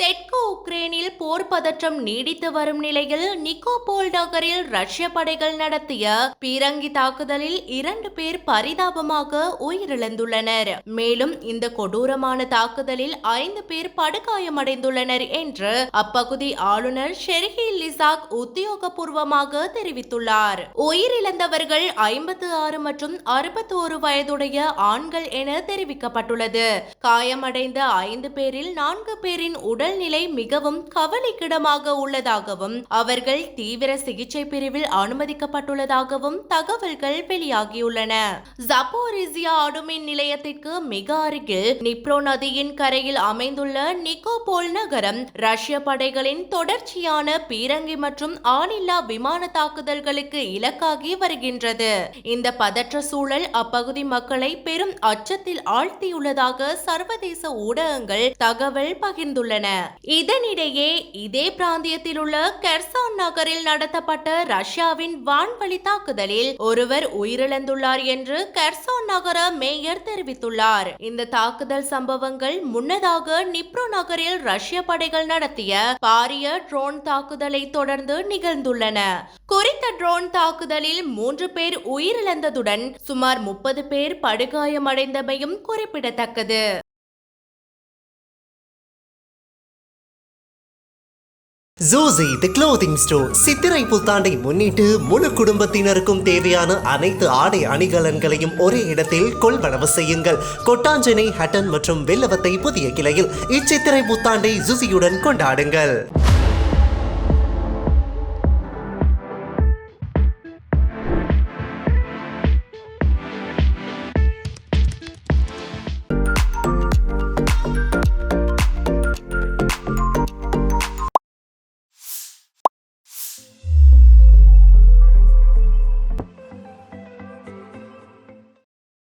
തെക്കു ഉക്രൈനിൽ போர் பதற்றம் நீடித்து வரும் நிலையில் நிக்கோபோல் நகரில் ரஷ்ய படைகள் நடத்திய பீரங்கி தாக்குதலில் இரண்டு பேர் பரிதாபமாக உயிரிழந்துள்ளனர். மேலும் இந்த கொடூரமான தாக்குதலில் ஐந்து பேர் படுகாயமடைந்துள்ளனர் என்று அப்பகுதி ஆளுநர் ஷெர்ஹி லிசாக் உத்தியோகபூர்வமாக தெரிவித்துள்ளார். உயிரிழந்தவர்கள் ஐம்பத்து ஆறு மற்றும் அறுபத்தோரு வயதுடைய ஆண்கள் என தெரிவிக்கப்பட்டுள்ளது. காயமடைந்த ஐந்து பேரில் நான்கு பேரின் உடல்நிலை மிகவும் கவலைக்கிடமாக உள்ளதாகவும் அவர்கள் தீவிர சிகிச்சை பிரிவில் அனுமதிக்கப்பட்டுள்ளதாகவும் தகவல்கள் வெளியாகியுள்ளன. ஜப்போரிசியா அணுமின் நிலையத்திற்கு மிக அருகில் நிப்ரோ நதியின் கரையில் அமைந்துள்ள நிக்கோபோல் நகரம் ரஷ்ய படைகளின் தொடர்ச்சியான பீரங்கி மற்றும் ஆளில்லா விமான தாக்குதல்களுக்கு இலக்காகி வருகின்றது. இந்த பதற்ற சூழல் அப்பகுதி மக்களை பெரும் அச்சத்தில் ஆழ்த்தியுள்ளதாக சர்வதேச ஊடகங்கள் தகவல் பகிர்ந்துள்ளன. இதனிடையே இதே பிராந்தியத்தில் உள்ள கெர்சான் நகரில் நடத்தப்பட்ட ரஷ்யாவின் வான்வழி தாக்குதலில் ஒருவர் உயிரிழந்துள்ளார் என்று கெர்சான் நகர மேயர் தெரிவித்துள்ளார். இந்த தாக்குதல் சம்பவங்கள் முன்னதாக நிப்ரோ நகரில் ரஷ்ய படைகள் நடத்திய பாரிய ட்ரோன் தாக்குதலை தொடர்ந்து நிகழ்ந்துள்ளன. குறித்த ட்ரோன் தாக்குதலில் மூன்று பேர் உயிரிழந்ததுடன் சுமார் முப்பது பேர் படுகாயமடைந்தமையும் குறிப்பிடத்தக்கது. ஜூசி தி க்ளோதிங் ஸ்டோர் சித்திரை புத்தாண்டை முன்னிட்டு முழு குடும்பத்தினருக்கும் தேவையான அனைத்து ஆடை அணிகலன்களையும் ஒரே இடத்தில் கொள்வனவு செய்யுங்கள். கொட்டாஞ்சனை ஹட்டன் மற்றும் வெள்ளவத்தை புதிய கிளையில் இச்சித்திரை புத்தாண்டை ஜூசியுடன் கொண்டாடுங்கள்.